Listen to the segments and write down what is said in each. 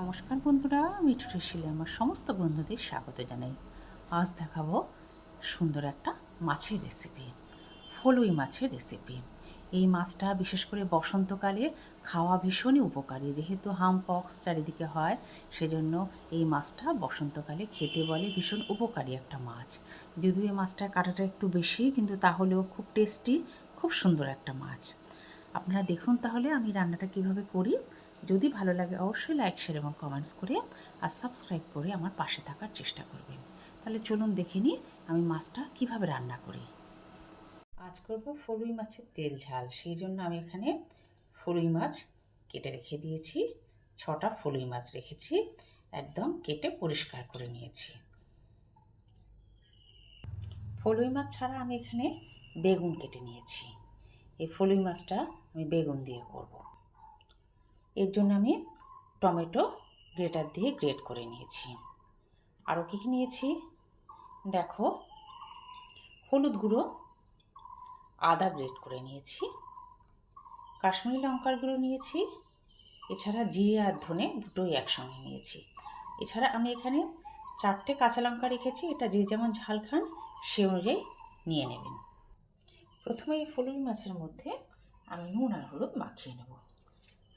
নমস্কার বন্ধুরা আমি শিলে আমার সমস্ত বন্ধুদের স্বাগত জানাই। আজ দেখাবো সুন্দর একটা মাছের রেসিপি ফলুই মাছের রেসিপি এই মাছটা বিশেষ করে বসন্তকালে খাওয়া ভীষণই উপকারী। যেহেতু হামপক্স চারিদিকে হয়, সেজন্য এই মাছটা বসন্তকালে খেতে বলে ভীষণ উপকারী একটা মাছ। যদিও এই মাছটার কাটাটা একটু বেশি, কিন্তু তাহলেও খুব টেস্টি খুব সুন্দর একটা মাছ। আপনারা দেখুন তাহলে আমি রান্নাটা কীভাবে করি। যদি ভালো লাগে অবশ্যই লাইক শেয়ার এবং কমেন্টস করে আর সাবস্ক্রাইব করে আমার পাশে থাকার চেষ্টা করবেন। তাহলে চলুন দেখে নিই আমি মাছটা কীভাবে রান্না করি। আজ করব ফলুই মাছের তেল ঝাল। সেই জন্য আমি এখানে ফলুই মাছ কেটে রেখে দিয়েছি। ছটা ফলুই মাছ রেখেছি। একদম কেটে পরিষ্কার করে নিয়েছি। ফলুই মাছ ছাড়া আমি এখানে বেগুন কেটে নিয়েছি। এই ফলুই মাছটা আমি বেগুন দিয়ে করব। এর জন্য আমি টমেটো গ্রেটার দিয়ে গ্রেট করে নিয়েছি। আরও কী কী নিয়েছি? দেখো, হলুদ গুঁড়ো, আদা গ্রেট করে নিয়েছি, কাশ্মীরি লঙ্কার গুঁড়ো নিয়েছি, এছাড়া জিরে আর ধনে দুটোই একসঙ্গে নিয়েছি। এছাড়া আমি এখানে চারটে কাঁচা লঙ্কা রেখেছি, এটা যে যেমন ঝাল খান সে অনুযায়ী নিয়ে নেবেন। প্রথমে এই ফলুই মাছের মধ্যে আমি নুন আর হলুদ মাখিয়ে নেব।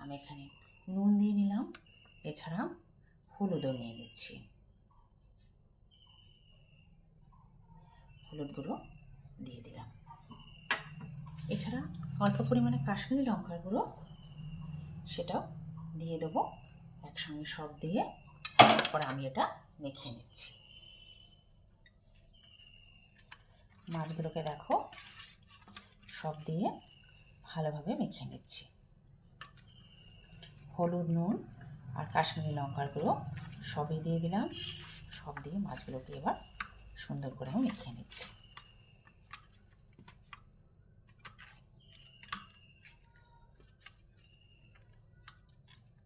আমি এখানে নুন দিয়ে নিলাম। এছাড়া হলুদও নিয়ে নিচ্ছি। হলুদ গুঁড়ো দিয়ে দিলাম। এছাড়া অল্প পরিমাণে কাশ্মীরি লঙ্কার গুঁড়ো সেটাও দিয়ে দেবো একসঙ্গে সব দিয়ে। তারপর আমি এটা মেখে নিচ্ছি। মাছগুলোকে দেখো, সব দিয়ে ভালোভাবে মেখে নিচ্ছি। হলুদ নুন আর কাশ্মীরি লঙ্কার গুঁড়ো সবই দিয়ে দিলাম। সব দিয়ে মাছগুলোকে এবার সুন্দর করে আমি মেখে নিচ্ছি।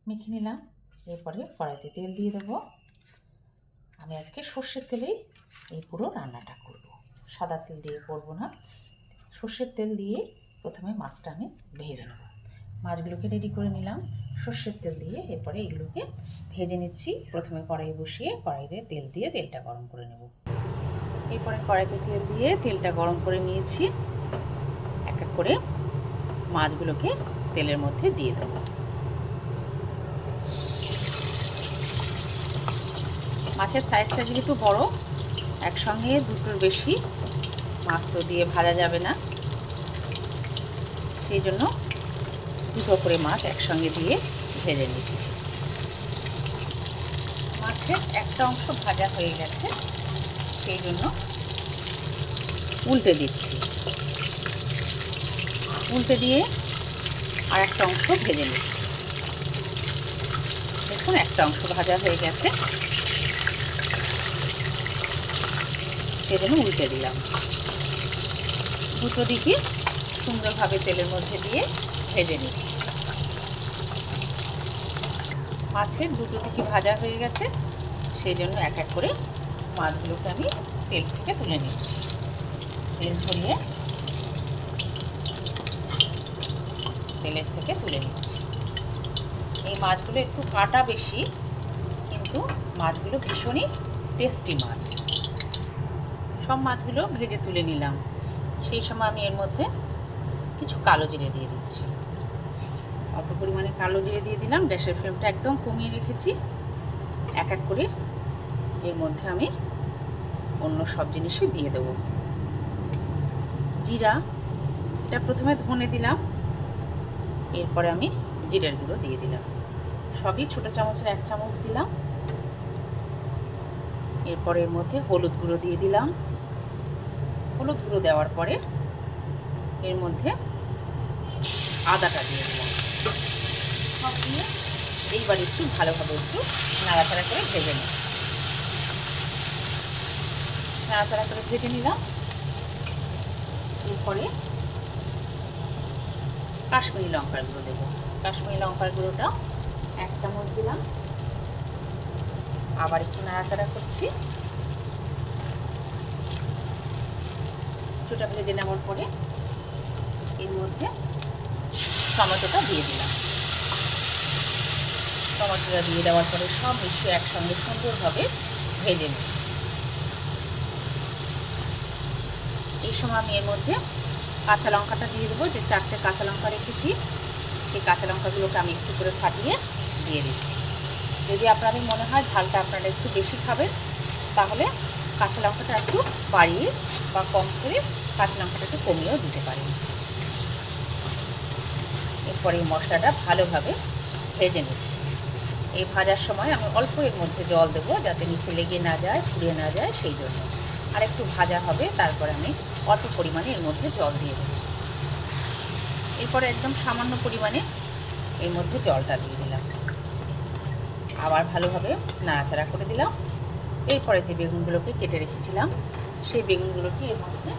মেখে নিলাম, এরপরে কড়াইতে তেল দিয়ে দেবো। আমি আজকে সর্ষের তেলেই এই পুরো রান্নাটা করব। সাদা তেল দিয়ে করব না। সর্ষের তেল দিয়ে প্রথমে মাছটা আমি ভেজে নেব। মাছগুলোকে রেডি করে নিলাম। সর্ষের তেল দিয়ে এরপরে এগুলোকে ভেজে নিচ্ছি। প্রথমে কড়াই বসিয়ে কড়াইতে তেল দিয়ে তেলটা গরম করে নেব। এরপরে কড়াইতে তেল দিয়ে তেলটা গরম করে নিয়েছি। এক এক করে মাছগুলোকে তেলের মধ্যে দিয়ে দেবো। মাছের সাইজটা যেহেতু বড়, একসঙ্গে দুটোর বেশি মাছ তো দিয়ে ভাজা যাবে না। সেই জন্য দুটো করে মাছ একসঙ্গে দিয়ে ভেজে নিচ্ছি। মাছের একটা অংশ ভাজা হয়ে গেছে, সেই জন্য উল্টে দিচ্ছি। উল্টে দিয়ে আর একটা অংশ ভেজে নিচ্ছি। দেখুন, একটা অংশ ভাজা হয়ে গেছে। সেজন্য উল্টে দিলাম। দুটো দিকে সুন্দরভাবে তেলের মধ্যে দিয়ে ভেজে নিচ্ছি। মাছের দুটো দিকে ভাজা হয়ে গেছে। সেই জন্য এক এক করে মাছগুলোকে আমি তেল থেকে তুলে নিচ্ছি। তেল ছড়িয়ে তেলের থেকে তুলে নিচ্ছি। এই মাছগুলো একটু কাটা বেশি, কিন্তু মাছগুলো ভীষণই টেস্টি মাছ। সব মাছগুলো ভেজে তুলে নিলাম। সেই সময় আমি এর মধ্যে কিছু কালো জিরে দিয়ে দিচ্ছি। অল্প পরিমাণে কালো জিরে দিয়ে দিলাম, গ্যাসের ফ্লেমটা একদম কমিয়ে রেখেছি। এক এক করে এর মধ্যে আমি অন্য সব জিনিসই দিয়ে দেবো। জিরা, এটা প্রথমে ধনে দিলাম, এরপরে আমি জিরের গুঁড়ো দিয়ে দিলাম। সবই ছোটো চামচের এক চামচ দিলাম। এরপর এর মধ্যে হলুদ গুঁড়ো দিয়ে দিলাম। হলুদ গুঁড়ো দেওয়ার পরে এর মধ্যে আদাটা দিয়ে দিলাম। সব এইবার একটু ভালোভাবে একটু নাড়াচাড়া করে ভেজে নিই। নাড়াচাড়া করে ভেজে নিলাম। এরপরে কাশ্মীরি লঙ্কার গুঁড়ো দেবো। কাশ্মীরি লঙ্কার গুঁড়োটা এক চামচ দিলাম। আবার একটু নাড়াচাড়া করছি। কিছুটা ভেজে নেওয়ার পরে এর মধ্যে টমেটোটা দিয়ে দিলাম। টমেটোটা দিয়ে দেওয়ার পরে সব মিশিয়ে একসঙ্গে সুন্দরভাবে ভেজে নিচ্ছি। এই সময় আমি এর মধ্যে কাঁচা লঙ্কাটা দিয়ে দেবো। যে চারটে কাঁচা লঙ্কা রেখেছি, সেই কাঁচা লঙ্কাগুলোকে আমি একটু করে ফাটিয়ে দিয়ে দিচ্ছি। যদি আপনাদের মনে হয় ঝালটা আপনারা একটু বেশি খাবেন, তাহলে কাঁচা লঙ্কাটা একটু বাড়িয়ে বা কম করে কাঁচা লঙ্কাটা একটু কমিয়েও দিতে পারেন। এরপরে এই মশলাটা ভালোভাবে ভেজে নিচ্ছি। এই ভাজার সময় আমি অল্প এর মধ্যে জল দেবো যাতে নিচে লেগে না যায়, পুড়ে না যায়, সেই জন্য। আর একটু ভাজা হবে, তারপরে আমি অল্প পরিমাণে এর মধ্যে জল দিয়ে দেবো। এরপরে একদম সামান্য পরিমাণে এর মধ্যে জলটা দিয়ে দিলাম। আবার ভালোভাবে নাড়াচাড়া করে দিলাম। এরপরে যে বেগুনগুলোকে কেটে রেখেছিলাম, সেই বেগুনগুলোকে এর মধ্যে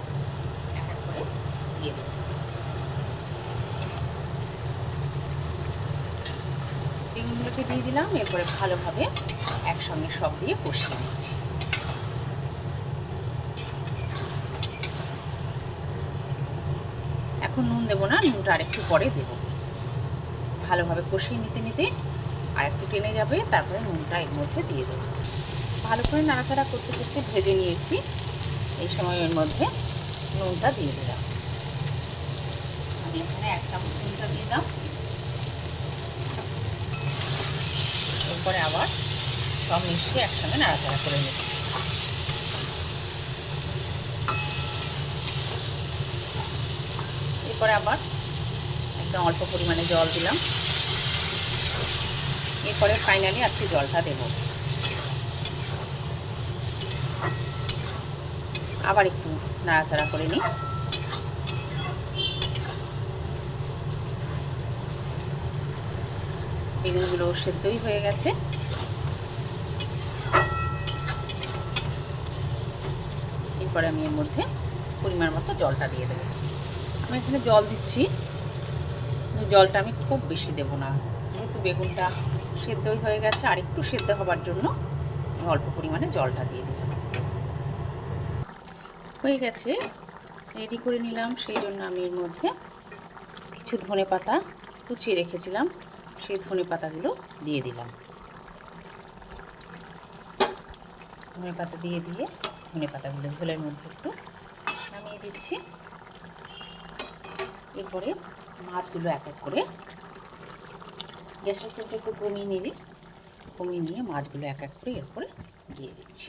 এক এক করে দিয়ে দেবো। বেগুনগুলোকে দিয়ে দিলাম, এরপরে ভালোভাবে একসঙ্গে সব দিয়ে কষিয়ে নিচ্ছি এখন নুন দেবো না, নুনটা আরেকটু পরে দেবো। ভালোভাবে কষিয়ে নিতে নিতে আর একটু টেনে যাবে, তারপরে নুনটা এর মধ্যে দিয়ে দেবো। ভালো করে নাড়াচাড়া করতে করতে ভেজে নিয়েছি, এই সময় এর মধ্যে নুনটা দিয়ে দিলাম। আমি এখানে এক চামচ নুনটা দিয়ে দিলাম। এরপরে আবার সব মিশিয়ে একসঙ্গে নাড়াচাড়া করে নেব। এরপরে আবার একদম অল্প পরিমাণে জল দিলাম। এরপরে ফাইনালি একটু জলটা দেব। আবার একটু নাড়াচাড়া করে নিই। বেগুনগুলো সেদ্ধই হয়ে গেছে। এরপরে আমি এর মধ্যে পরিমাণ মতো জলটা দিয়ে দেবো। আমি এখানে জল দিচ্ছি। জলটা আমি খুব বেশি দেব না। যেহেতু বেগুনটা সেদ্ধই হয়ে গেছে, আর একটু সেদ্ধ হবার জন্য অল্প পরিমাণে জলটা দিয়ে দিলাম। হয়ে গেছে। রেডি করে নিলাম। সেই জন্য আমি এর মধ্যে কিছু ধনে পাতা কুচিয়ে রেখেছিলাম। সেই ধনে পাতাগুলো দিয়ে দিলাম। ধনে পাতা দিয়ে দিয়ে ধনে পাতাগুলো ঝোলের মধ্যে একটু নামিয়ে দিচ্ছি। এরপরে মাছগুলো এক এক করে গ্যাসের ফ্লেমটা একটু কমিয়ে নিলি কমিয়ে নিয়ে মাছগুলো এক এক করে এরপরে দিয়ে দিচ্ছি।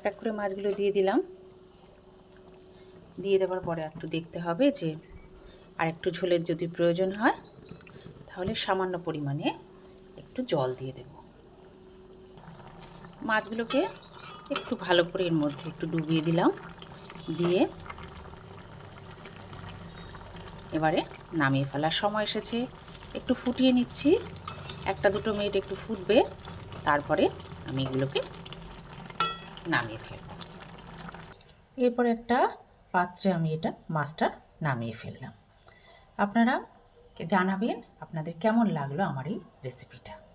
এক এক করে মাছগুলো দিয়ে দিলাম। দিয়ে দেওয়ার পরে একটু দেখতে হবে যে আর একটু ঝোলের যদি প্রয়োজন হয়, তাহলে সামান্য পরিমাণে একটু জল দিয়ে দেব। মাছগুলোকে একটু ভালো করে এর মধ্যে একটু ডুবিয়ে দিলাম। দিয়ে এবারে নামিয়ে ফেলার সময় এসেছে। একটু ফুটিয়ে নিচ্ছি। একটা দুটো মিনিট একটু ফুটবে। তারপরে আমি এগুলোকে নামিয়ে ফেলব। এরপর একটা পাত্রে আমি এটা মাছটা নামিয়ে ফেললাম। আপনারা জানাবেন আপনাদের কেমন লাগল আমার এই রেসিপিটা